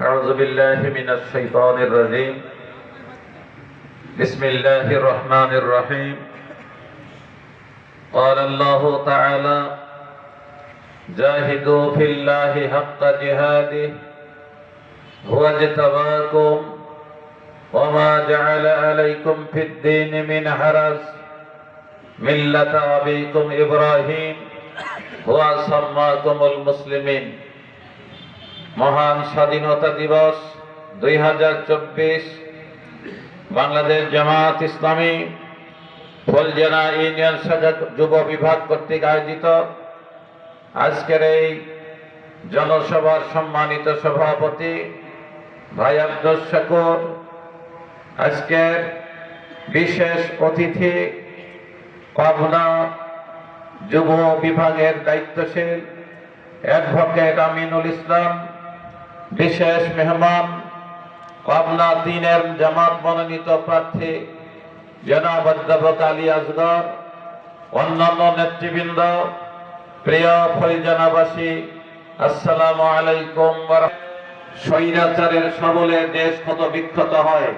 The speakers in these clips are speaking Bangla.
أعوذ بالله من الشيطان الرجيم بسم الله الرحمن الرحيم قال الله تعالى جاهدوا في الله حق جهاده هو اجتباكم وما جعل عليكم في الدين من حرج ملة أبيكم إبراهيم هو سماكم المسلمين মহান স্বাধীনতা দিবস দুই হাজার চব্বিশ বাংলাদেশ জামাত ইসলামী ফলজেনা ইউনিয়ন শাখা যুব বিভাগ কর্তৃক আয়োজিত আজকের এই জনসভার সম্মানিত সভাপতি ভাই আব্দুল শাকুর। আজকের বিশেষ অতিথি পাবনা যুব বিভাগের দায়িত্বশীল অ্যাডভোকেট আমিনুল ইসলাম। বিশেষ মেহমান, পাবনা দিনের জামাত মনোনীত প্রার্থী জনাব অধ্যাপক আলী আসগর অন্যান্য নেতৃবৃন্দ, প্রিয় ফরিজানাবাসী আসসালামু আলাইকুম স্বৈরাচারের সবলে দেশ ক্ষত বিক্ষত হয়?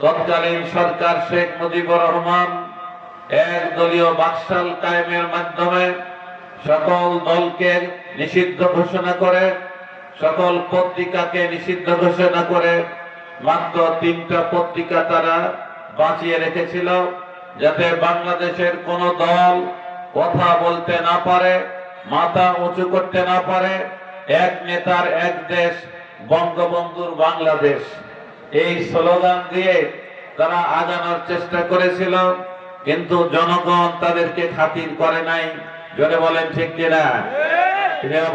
তৎকালীন সরকার শেখ মুজিবুর রহমান এক দলীয় বাকশাল কায়েমের মাধ্যমে সকল দলকে নিষিদ্ধ ঘোষণা করে সকল পত্রিকাকে নিষিদ্ধ ঘোষণা করে মাত্র তিনটা পত্রিকা তারা বাঁচিয়ে রেখেছিল যাতে বাংলাদেশের কোন দল কথা বলতে না পারে, মাথা উঁচু করতে না পারে, এক নেতার এক দেশ, বঙ্গবন্ধুর বাংলাদেশ। এই স্লোগান দিয়ে তারা আগানোর চেষ্টা করেছিল, কিন্তু জনগণ তাদেরকে খাতির করে নাই। জোরে বলেন ঠিক কিনা?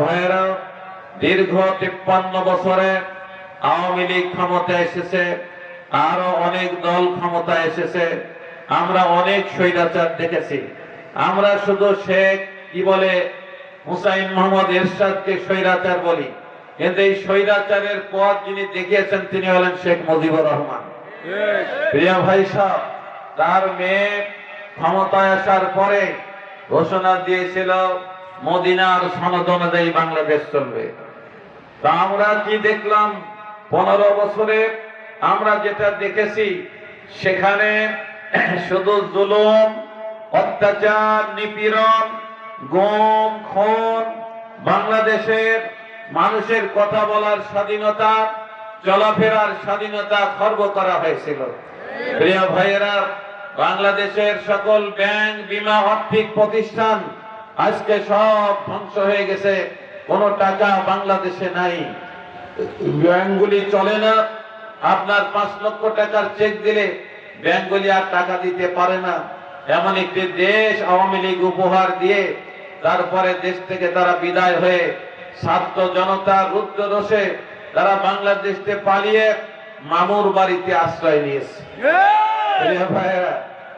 ভাইয়েরা দীর্ঘ তিপ্পান্ন বছরে আওয়ামী লীগ ক্ষমতা এসেছে, আরও অনেক দল ক্ষমতা এসেছে, আমরা অনেক স্বৈরাচার দেখেছি। আমরা শুধু শেখ, কি বলে, হুসাইন মোহাম্মদ এরশাদকে স্বৈরাচার বলি। কিন্তু এই স্বৈরাচারের পথ যিনি দেখিয়েছেন, তিনি হলেন শেখ মুজিবুর রহমান। প্রিয়া ভাই সাহ তার মেয়ে ক্ষমতায় আসার পরে ঘোষণা দিয়েছিল, মদিনার সনদ অনুযায়ী বাংলাদেশ চলবে। তা আমরা কি দেখলাম? পনেরো বছরে আমরা যেটা দেখেছি, সেখানে শুধু জুলুম, অত্যাচার, নিপীড়ন, গম, খুন, বাংলাদেশের মানুষের কথা বলার স্বাধীনতা, চলাফেরার স্বাধীনতা খর্ব করা হয়েছিল। প্রিয় ভাইয়েরা, বাংলাদেশের সকল ব্যাংক, বিমা, আর্থিক প্রতিষ্ঠান আজকে সব ধ্বংস হয়ে গেছে। কোনো টাকা বাংলাদেশে নাই। ব্যাংকগুলি চলে না। আপনার পাঁচ লক্ষ টাকার চেক দিলে ব্যাংকগুলি আর টাকা দিতে পারে না। এমন একটি দেশ আওয়ামী লীগ উপহার দিয়ে তারপরে দেশ থেকে তারা বিদায় হয়ে ছাত্র জনতা রুদ্র রোষে তারা বাংলাদেশে পালিয়ে মামুর বাড়িতে আশ্রয় নিয়েছে।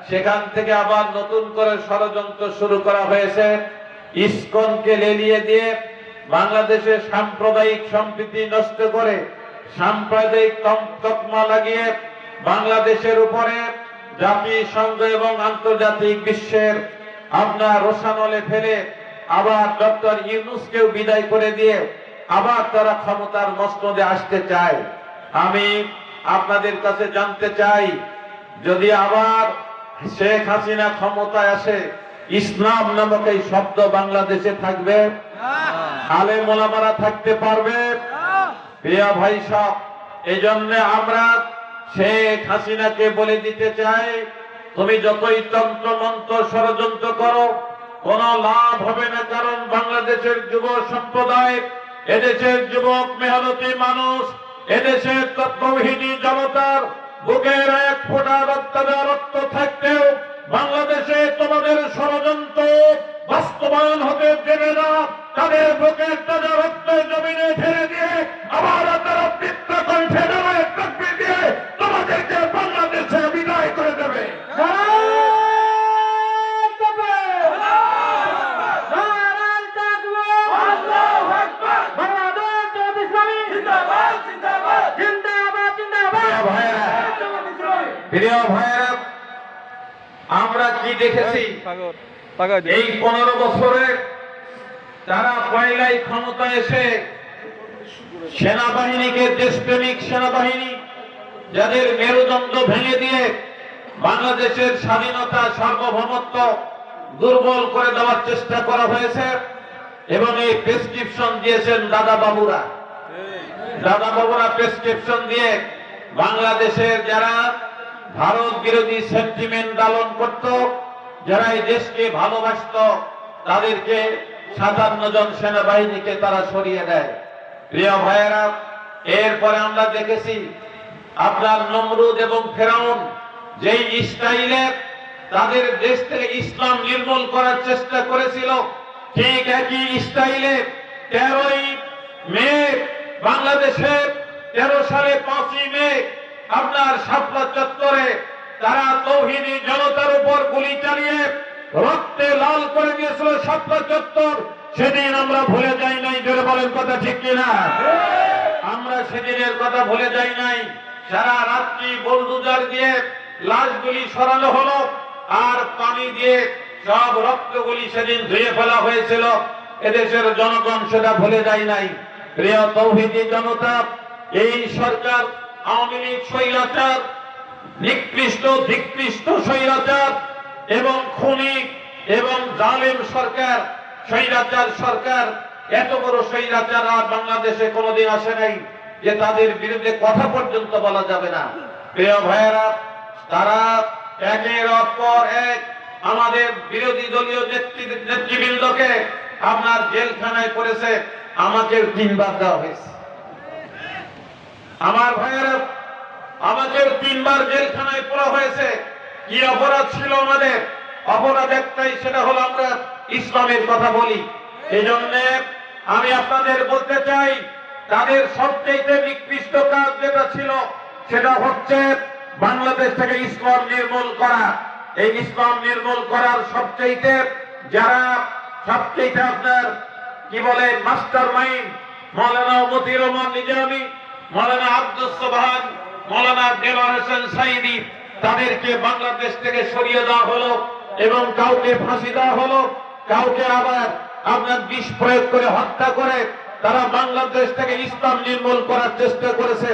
সেখান থেকে আবার নতুন করে ষড়যন্ত্র শুরু করা হয়েছে। ইস্কনকে লেলিয়ে দিয়ে বাংলাদেশের সাম্প্রদায়িক সম্প্রীতি নষ্ট করে সাম্প্রদায়িক তকমা লাগিয়ে বাংলাদেশের উপরে জাতিসংঘ এবং আন্তর্জাতিক বিশ্বের আপনার রোশানলে ফেলে আবার ডক্টর ইউনুসকেও বিদায় করে দিয়ে আবার তারা ক্ষমতার মস্তদে আসতে চায়। আমি আপনাদের কাছে জানতে চাই, যদি আবার শেখ হাসিনা ক্ষমতায় আসে, ইসলাম নামক এই শব্দ বাংলাদেশে থাকবে? আলে মোলামারা থাকতে পারবে? প্রিয় ভাই সব এই জন্য আমরা শেখ হাসিনাকে বলে দিতে চাই, তুমি যতই তন্ত্র মন্ত্র ষড়যন্ত্র করো, কোন লাভ হবে না, কারণ বাংলাদেশের যুব সম্প্রদায় এদেশের যুবক, মেহনতি মানুষ, এদেশের তত্ত্ববিহীনী জনতার বুকের এক ফোঁটা রক্ত রক্ত থাকতেও বাংলাদেশে তোমাদের ষড়যন্ত্র বাস্তবায়ন হতে দেবে না। তাদের বুকের তাজা রক্ত জমিনে ঢেলে দিয়ে আবার তারা বৃত্ত কণ্ঠে নামায় দিয়ে তোমাদেরকে বাংলাদেশে বিদায় করে দেবে। প্রিয় ভাইয়েরা আমরা কি দেখেছি? এই পনেরো বছরে তারা পয়লাই ক্ষমতা এসে সেনাবাহিনীকে দেশপ্রেমিক সেনাবাহিনী, যাদের মেরুদণ্ড ভেঙে দিয়ে বাংলাদেশের স্বাধীনতা, সার্বভৌমত্ব দুর্বল করে দেওয়ার চেষ্টা করা হয়েছে এবং এই প্রেসক্রিপশন দিয়েছেন দাদা বাবুরা দাদা বাবুরা প্রেসক্রিপশন দিয়ে বাংলাদেশের যারা ভারত বিরোধী সেন্টিমেন্ট লালন করত, যারা এই দেশকে ভালোবাসত, তাদেরকে সাতান্ন জন সেনাবাহিনীকে তারা সরিয়ে দেয়। প্রিয় ভাইয়েরা, এরপরে আমরা দেখেছি আপনার নমরুদ এবং ফেরাউন যেই স্টাইলে তাদের দেশ থেকে ইসলাম নির্মূল করার চেষ্টা করেছিল, ঠিক একই স্টাইলে তেরোই মে, বাংলাদেশে তেরো সালে পাঁচই মে আপনার শাপলা চত্বরে তারা তৌহিদি জনতার উপর গুলি চালিয়ে রক্তে লাল করে দিয়েছিল শাপলা চত্বর। আমরা ভুলে যাই নাই, জোরে বলেন কথা ঠিক কিনা? আমরা সেদিনের কথা ভুলে যাই নাই। সারা রাত্রি বলদুজার দিয়ে লাশগুলি সরানো হলো আর পানি দিয়ে সব রক্তগুলি সেদিন ধুয়ে ফেলা হয়েছিল। এদেশের জনগণ সেটা ভুলে যায় নাই। প্রিয় তৌহিদি জনতা, এই সরকার আওয়ামী লীগ স্বৈরাচার, নিকৃষ্ট ধিকৃষ্ট স্বৈরাচার এবং খুনি এবং জালেম সরকার স্বৈরাচার সরকার এত বড় স্বৈরাচার আর বাংলাদেশে কোনোদিন আসে নাই যে তাদের বিরুদ্ধে কথা পর্যন্ত বলা যাবে না। প্রিয় ভাইয়েরা, তারা একের অপর এক আমাদের বিরোধী দলীয় নেতৃ- নেতৃবৃন্দকে আপনার জেলখানায় করেছে, আমাকে তিনবার দেওয়া হয়েছে। আমার ভাইয়েরা, আমাকে তিনবার জেলখানায় পড়া হয়েছে। কি অপরাধ ছিল আমাদের? অপরাধ একটাই, সেটা হলো আমরা ইসলামের কথা বলি। এই জন্য আমি আপনাদের বলতে চাই, তাদের সবচেয়ে নিকৃষ্ট কাজ যেটা ছিল, সেটা হচ্ছে বাংলাদেশ থেকে ইসলাম নির্মূল করা। এই ইসলাম নির্মূল করার সবচেয়ে যারা সবচেয়ে আপনার, কি বলে মাস্টার মাইন্ড মৌলানা মতির রহমান নিজামী, মৌলানা আব্দুল সোবহান মৌলানা দেওয়ার হোসেন সাইদি, তাদেরকে বাংলাদেশ থেকে সরিয়ে দেওয়া হলো এবং কাউকে ফাঁসি দেওয়া হলো। কাউকে আবার আপনার বিষ প্রয়োগ করে হত্যা করে তারা বাংলাদেশ থেকে ইসলাম নির্মূল করার চেষ্টা করেছে।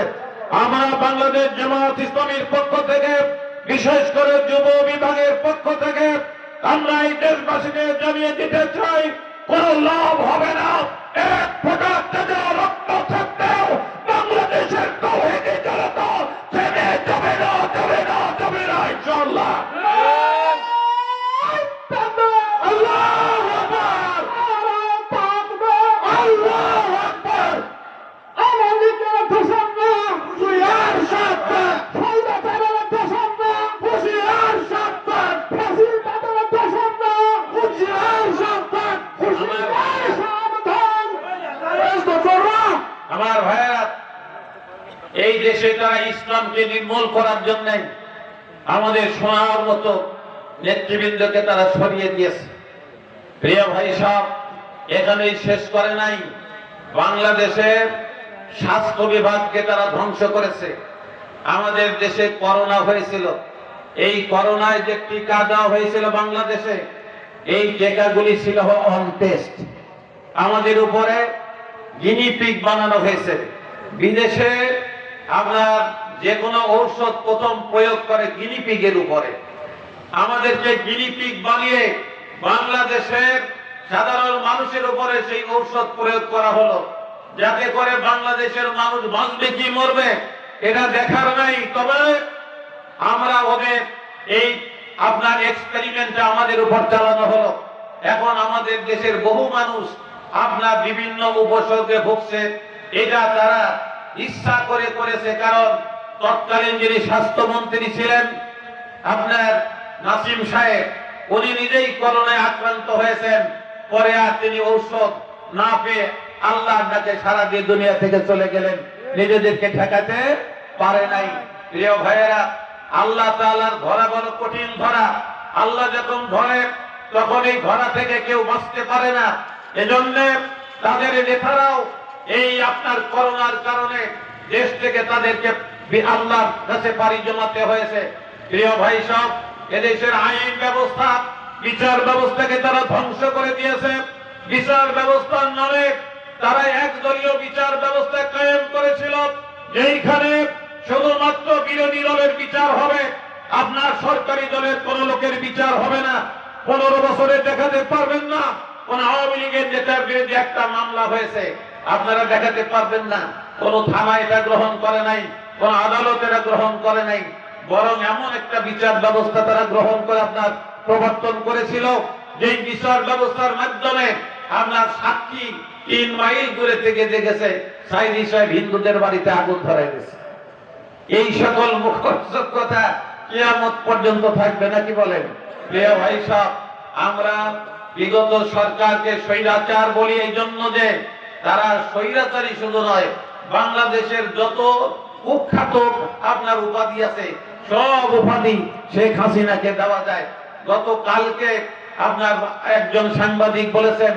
আমরা বাংলাদেশ জামাত ইসলামীর পক্ষ থেকে, বিশেষ করে যুব বিভাগের পক্ষ থেকে, আমরা এই দেশবাসীকে জানিয়ে দিতে চাই, কোন লাভ হবে না। এক ফোটা আমার ভাইয়েরা, এই দেশে তারা ইসলামকে নির্মূল করার জন্য আমাদের শোনার মতো নেতৃবৃন্দকে তারা সরিয়ে দিয়েছে। প্রিয় ভাই সব, এখানেই শেষ করে নাই। বাংলাদেশের স্বাস্থ্য বিভাগকে তারা ধ্বংস করেছে। আমাদের দেশে করোনা হয়েছিল। এই করোনায় যে টিকা দেওয়া হয়েছিল বাংলাদেশে, এই টিকাগুলি ছিল অন টেস্ট। আমাদের উপরে গিনি পিগ বানানো হয়েছে। বিদেশে আপনার যে কোনো ঔষধ প্রথম প্রয়োগ করে গিনি পিগের উপরে। আমাদেরকে গিনি পিগ বানিয়ে বাংলাদেশের সাধারণ মানুষের উপরে সেই ঔষধ প্রয়োগ করা হলো। যাতে করে বাংলাদেশের মানুষ বাঁচবে কি মরবে, এটা দেখার নাই। তবে আমরা ওদের এই আপনার এক্সপেরিমেন্টটা আমাদের উপর চালানো হলো। এখন আমাদের দেশের বহু মানুষ আপনার বিভিন্ন উপসর্গে ভুগছে, এটা তারা ইচ্ছা করে করেছে, কারণ তৎকালীন যিনি স্বাস্থ্যমন্ত্রী ছিলেন, আপনার নাসিম সাহেব, উনি নিজেই করোনায় আক্রান্ত হয়েছেন, পরে আর তিনি ঔষধ না পেয়ে আল্লাহ ডাকে সারা দিয়ে দুনিয়া থেকে চলে গেলেন। নিজেদেরকে ঠেকাতে পারে নাই। প্রিয় ভাইয়েরা, আল্লাহ তাআলার ধরা বড় কঠিন ধরা। আল্লাহ যখন ধরে, তখন এই ধরা থেকে কেউ বাঁচতে পারে না। এজন্য তাদের নেতারাও এই আপনার করোনার কারণে দেশ থেকে তাদেরকে আল্লাহর কাছে পাড়ি জমাতে হয়েছে। প্রিয় ভাই সব, এদেশের আইন ব্যবস্থা, বিচার ব্যবস্থাকে তারা ধ্বংস করে দিয়েছে। বিচার ব্যবস্থার নামে তারা একদলীয় বিচার ব্যবস্থা কায়েম করেছিল, যেইখানে শুধুমাত্র বিরোধী দলের বিচার হবে, আপনার সরকারি দলের কোন লোকের বিচার হবে না। পনেরো বছরে দেখাতে পারবেন না। কোন আওয়ামী লীগের নেতার বিরুদ্ধে একটা মামলা হয়েছে। আপনারা দেখাতে পারবেন না। কোন থানা এটা গ্রহণ করে নাই, কোন আদালত এটা গ্রহণ করে নাই। বরং এমন একটা বিচার ব্যবস্থা তারা গ্রহণ করে আপনার প্রবর্তন করেছিল যে বিচার ব্যবস্থার মাধ্যমে আপনার সাক্ষী তিন মাইল দূরে থেকে দেখেছে, সাইদি সাহেব হিন্দুদের বাড়িতে আগুন ধরাই গেছে এই সকল মুখরোচক কথা কেয়ামত পর্যন্ত থাকবে নাকি বলেন? প্রিয় ভাই সাহেব, আমরা বিগত সরকারকে স্বৈরাচার বলি এই জন্য যে তারা স্বৈরাচারী শুধু নয়, বাংলাদেশের যত কুখ্যাত আপনার উপাধি আছে, সব উপাধি শেখ হাসিনাকে দেওয়া যায়। গত কালকে আপনার একজন সাংবাদিক বলেছেন,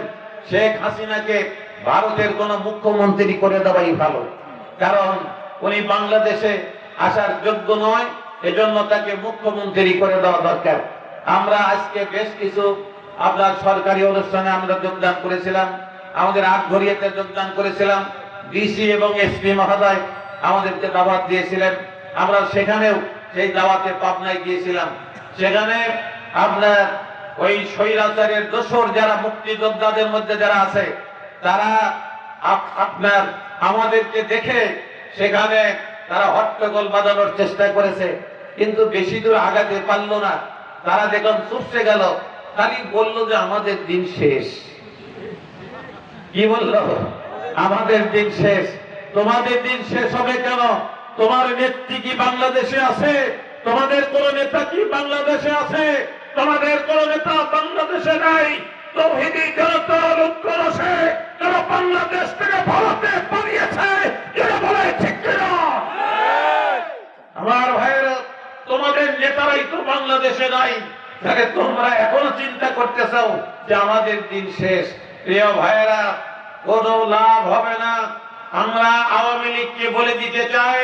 শেখ হাসিনাকে ভারতের কোন মুখ্যমন্ত্রী করে দেওয়াই ভালো। কারণ উনি বাংলাদেশে আসার যোগ্য নয়, এজন্য তাকে মুখ্যমন্ত্রী করে দেওয়া দরকার। আমরা আজকে বেশ কিছু আপনার সরকারি অনুষ্ঠানে আমরা যোগদান করেছিলাম, আমাদের আটঘরিয়াতে যোগদান করেছিলাম। ডিসি এবং এসপি মহোদয় আমাদেরকে দাওয়াত দিয়েছিলেন। আমরা সেখানেও সেই দাওয়াতে পাবনায় গিয়েছিলাম। সেখানে আপনার ওই স্বৈরাচারের দোসর যারা মুক্তিযোদ্ধাদের মধ্যে যারা আছে, তারা আপনার আমাদেরকে দেখে সেখানে তারা হট্টগোল বাজানোর চেষ্টা করেছে। কিন্তু বেশি দূর আগাতে পারল না। তারা দেখুন চুপসে গেল। খালি বলল যে আমাদের দিন শেষ। কি বলল? আমাদের দিন শেষ। তোমাদের দিন শেষ হবে কেন? তোমার নেত্রী কি বাংলাদেশে আছে? তোমাদের কোন নেতা কি বাংলাদেশে আছে? তোমাদের কোন নেতা বাংলাদেশে নাই? তৌহিদি জনতা লক্ষ্য রসে যারা বাংলাদেশ থেকে ভারতে পালিয়েছে? এরা বলে ঠিক কিনা? আমার ভাইয়েরা তোমাদের নেতারাই তো বাংলাদেশে নাই। তাহলে তোমরা এখনও চিন্তা করতেছো যে আমাদের দিন শেষ। প্রিয় ভাইয়েরা, কোনো লাভ হবে না। আমরা আওয়ামী লীগকে বলে দিতে চাই,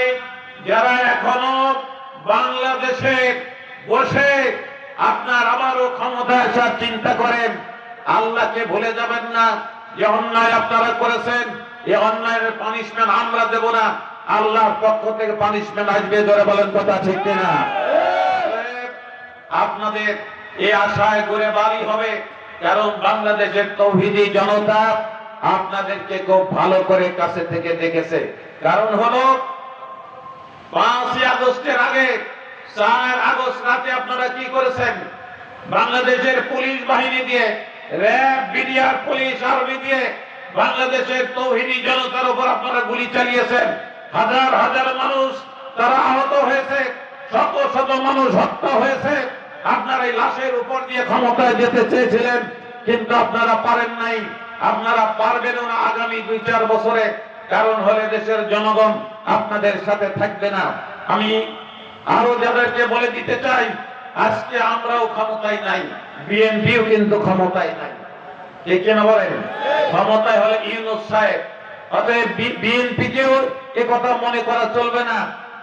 যারা এখনও বাংলাদেশে বসে আপনার আবারও ক্ষমতা আসার চিন্তা করেন, আল্লাহকে ভুলে যাবেন না। যে অন্যায় আপনারা করেছেন এই অন্যায়ের পানিশমেন্ট আমরা দেব না। আল্লাহর পক্ষ থেকে পানিশমেন্ট আসবে, ধরে বলেন কথা ঠিক কিনা? আপনাদের এই আশায় করে বাড়ি হবে। কারণ বাংলাদেশের তৌহিদি জনতা আপনাদেরকে খুব ভালো করে কাছে থেকে দেখেছে। কারণ হলো, পাঁচই আগস্টের আগে, চার আগস্ট রাতে আপনারা কি করেছেন? বাংলাদেশের পুলিশ বাহিনী দিয়ে, র্যাব বিডিআর পুলিশ আর্মি দিয়ে বাংলাদেশের তৌহিদি জনতার উপর আপনারা গুলি চালিয়েছেন। হাজার হাজার মানুষ তারা আহত হয়েছে, শত শত মানুষ হত্যা হয়েছে। আপনারা এই লাশের উপর দিয়ে ক্ষমতায় যেতে চেয়েছিলেন, কিন্তু আপনারা পারেন নাই। আপনারা পারবেন না আগামী দুই চার বছরে, কারণ হলে দেশের জনগণ আপনাদের সাথে থাকবে না। আমি আরও যাদেরকে বলে দিতে চাই, আজকে আমরাও ক্ষমতায় নাই, বিএনপিও কিন্তু ক্ষমতায় নাই। ঠিক কিনা বলেন? ক্ষমতায় হলে ইউনুস সাহেব। অতএব বিএনপি কেও এ কথা মনে করা চলবে না।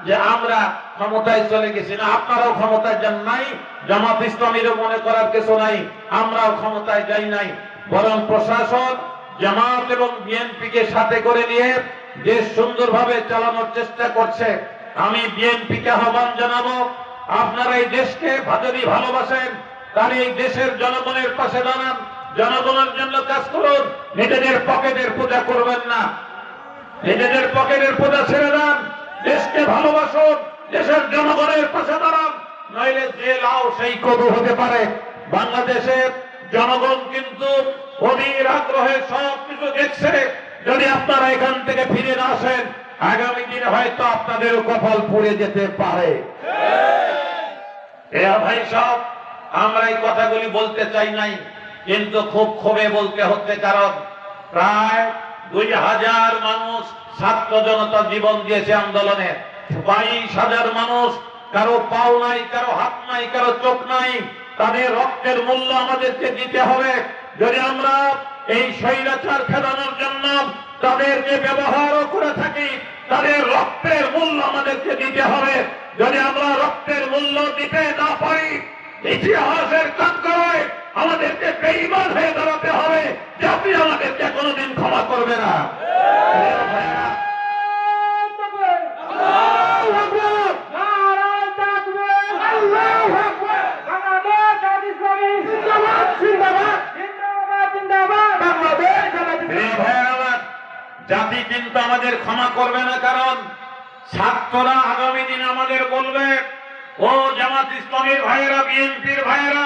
যে আমরা ক্ষমতায় চলে গেছি না, আপনারাও ক্ষমতায় যান নাই, জামাত ইসলামীরও মনে করার কিছু নাই, আমরাও ক্ষমতায় যাই নাই। বরং প্রশাসন, জামাত এবং বিএনপি কে সাথে করে নিয়ে দেশ সুন্দরভাবে চালানোর চেষ্টা করছে। আমি বিএনপি কে আহ্বান জানাব, আপনারা এই দেশকে যদি ভালোবাসেন তাহলে এই দেশের জনগণের পাশে দাঁড়ান, জনগণের জন্য কাজ করুন, নিজেদের পকেটের পূজা করবেন না। নিজেদের পকেটের পূজা ছেড়ে দেন দেশকে ভালোবাসুন, দেশের জনগণের পাশে দাঁড়ান। নইলে যে লাও সেই কদু হতে পারে। বাংলাদেশের জনগণ কিন্তু অধীর আগ্রহে সব কিছু দেখছে। যদি আপনারা এখান থেকে ফিরে না আসেন, আগামী দিনে হয়তো আপনাদের কপাল পুড়ে যেতে পারে। ভাই সব আমরা এই কথাগুলি বলতে চাই নাই, কিন্তু খুব ক্ষোভে বলতে হচ্ছে, কারণ প্রায় দুই হাজার মানুষ ছাত্র জনতা জীবন দিয়েছে আন্দোলনে। বাইশ হাজার মানুষ, কারও পাও নাই, কারও হাত নাই, কারও চোখ নাই, তাদের রক্তের মূল্য আমাদেরকে দিতে হবে। যদি আমরা এই স্বৈরাচার খেলানোর জন্য তাদের যে ব্যবহারও করে থাকি, তাদের রক্তের মূল্য আমাদেরকে দিতে হবে। যদি আমরা রক্তের মূল্য দিতে না পারি, ইতিহাসের কাজ আমাদেরকে বেইমান হয়ে দাঁড়াতে হবে জাতি আমাদেরকে কোনোদিন ক্ষমা করবে না। জাতি কিন্তু আমাদের ক্ষমা করবে না কারণ ছাত্ররা আগামী দিন আমাদের বলবে ও জামাত ইসলামের ভাইয়েরা বিএনপির ভাইয়েরা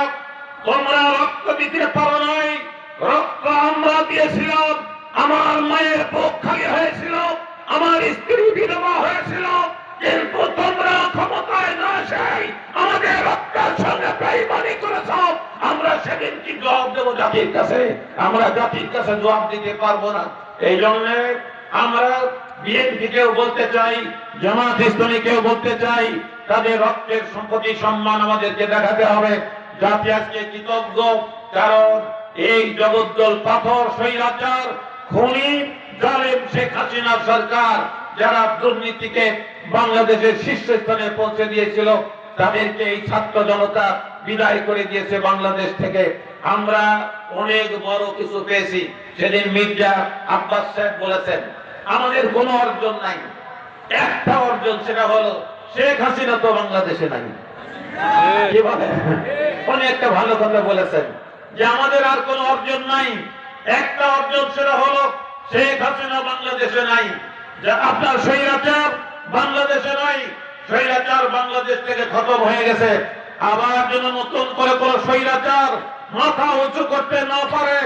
তোমরা রক্ত দিতে পারো নাই। রক্ত আমরা দিয়েছিলাম, আমার মায়ের বুক খালি হয়েছিল, আমার স্ত্রী বিধবা হয়েছিল। কিন্তু তোমরা ক্ষমতায় না এসে আমাদের রক্তের সঙ্গে বেইমানি করেছ। আমরা সেদিন কি জবাব দেবো জাতির কাছে? আমরা জাতির কাছে জবাব দিতে পারব না। এই জন্য আমরা বিএনপি কেও বলতে চাই, জামাত ইসলামী কেউ বলতে চাই, তাদের রক্তের সম্পত্তি সম্মান আমাদেরকে দেখাতে হবে। জাতি আজকে কৃতজ্ঞ, কারণ এই জগদ্দল পাথর স্বৈরাচার, খুনি, জালেম শেখ হাসিনা সরকার, যারা দুর্নীতিকে বাংলাদেশের শীর্ষস্থানে পৌঁছে দিয়েছিল, তাদেরকে এই ছাত্র জনতা বিদায় করে দিয়েছে বাংলাদেশ থেকে আমরা অনেক বড় কিছু পেয়েছি, সেদিন মির্জা আব্বাস সাহেব বলেছেন, আমাদের কোনো অর্জন নাই একটা অর্জন সেটা হলো, শেখ হাসিনা তো বাংলাদেশে নাই? উনি একটা ভালো কথা বলেছেন। যে আমাদের আর কোনো অর্জন নাই। একটা অর্জন সেটা হলো শেখ হাসিনা বাংলাদেশে নাই। আপনার স্বৈরাচার বাংলাদেশে নাই। স্বৈরাচার বাংলাদেশ থেকে খতম হয়ে গেছে। আবার যেন নতুন করে কোন স্বৈরাচার মাথা উঁচু করতে না পারে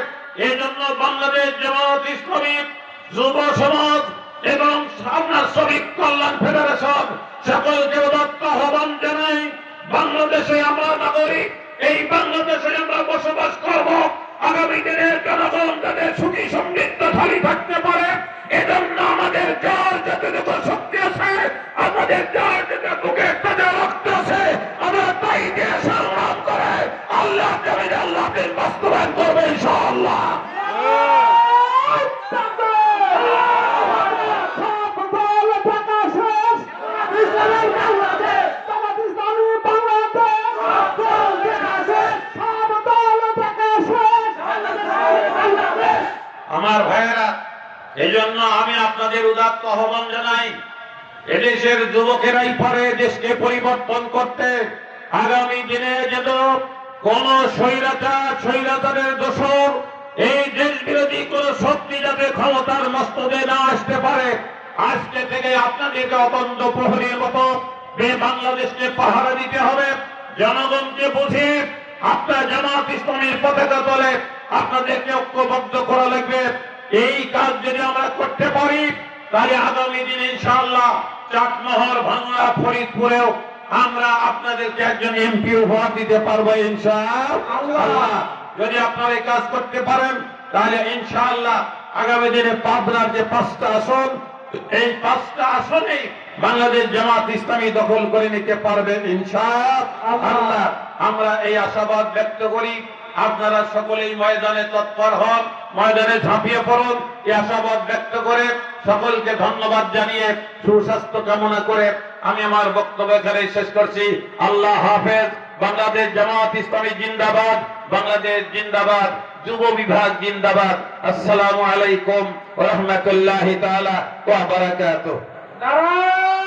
এই জন্য বাংলাদেশ জামাত ইসলামী, যুব সমাজ এবং আপনার শ্রমিক কল্যাণ ফেডারেশন সকলকে উদাত্ত আহ্বান জানাই। বাংলাদেশে আমরা নাগরিক, এই বাংলাদেশে আমরা বসবাস করব। আগামী দিনের জনগণ যাতে সুখী সমৃদ্ধশালী থাকতে পারে, এজন্য আমাদের যার যাতে শক্তি আছে এদেশের যুবকেরাই পারে দেশকে পরিবর্তন করতে। আগামী দিনে যেন কোন স্বৈরাচার, স্বৈরাচারের দোষর এই দেশ বিরোধী কোন শক্তি যাতে ক্ষমতার মস্তদে না আসতে পারে। আজকে থেকে আপনাদেরকে অতন্ত প্রহরীর মতো বে বাংলাদেশকে পাহারা দিতে হবে। জনগণকে বুঝে আপনার জামাত ইসলামের পতাকা তলে আপনাদেরকে ঐক্যবদ্ধ করা লাগবে। এই কাজ যদি আমরা করতে পারি, তাহলে আগামী দিনে ইনশাআল্লাহ চাটমোহর ভাঙড়া ফরিদপুরেও আমরা আপনাদেরকে একজন এমপি উপহার দিতে পারব ইনশাআল্লাহ। যদি আপনারা এই কাজ করতে পারেন তাহলে ইনশাআল্লাহ আগামী দিনে পাবনার যে পাঁচটা আসন এই পাঁচটা আসনে বাংলাদেশ জামাত ইসলামী দখল করে নিতে পারবে ইনশাআল্লাহ। আমরা এই আশাবাদ ব্যক্ত করি। আপনারা সকলেই ময়দানে তৎপর হন, ময়দানে ঝাঁপিয়ে পড়ুন আশাবাদ ব্যক্ত করে সকলকে ধন্যবাদ জানিয়ে সুস্বাস্থ্য কামনা করে আমি আমার বক্তব্য এখানে শেষ করছি। আল্লাহ হাফেজ, বাংলাদেশ জামাত ইসলামী জিন্দাবাদ, বাংলাদেশ জিন্দাবাদ, যুব বিভাগ জিন্দাবাদ। আসসালামু আলাইকুম রহমতুল্লাহ বারাকাতুহু। নারায়ণ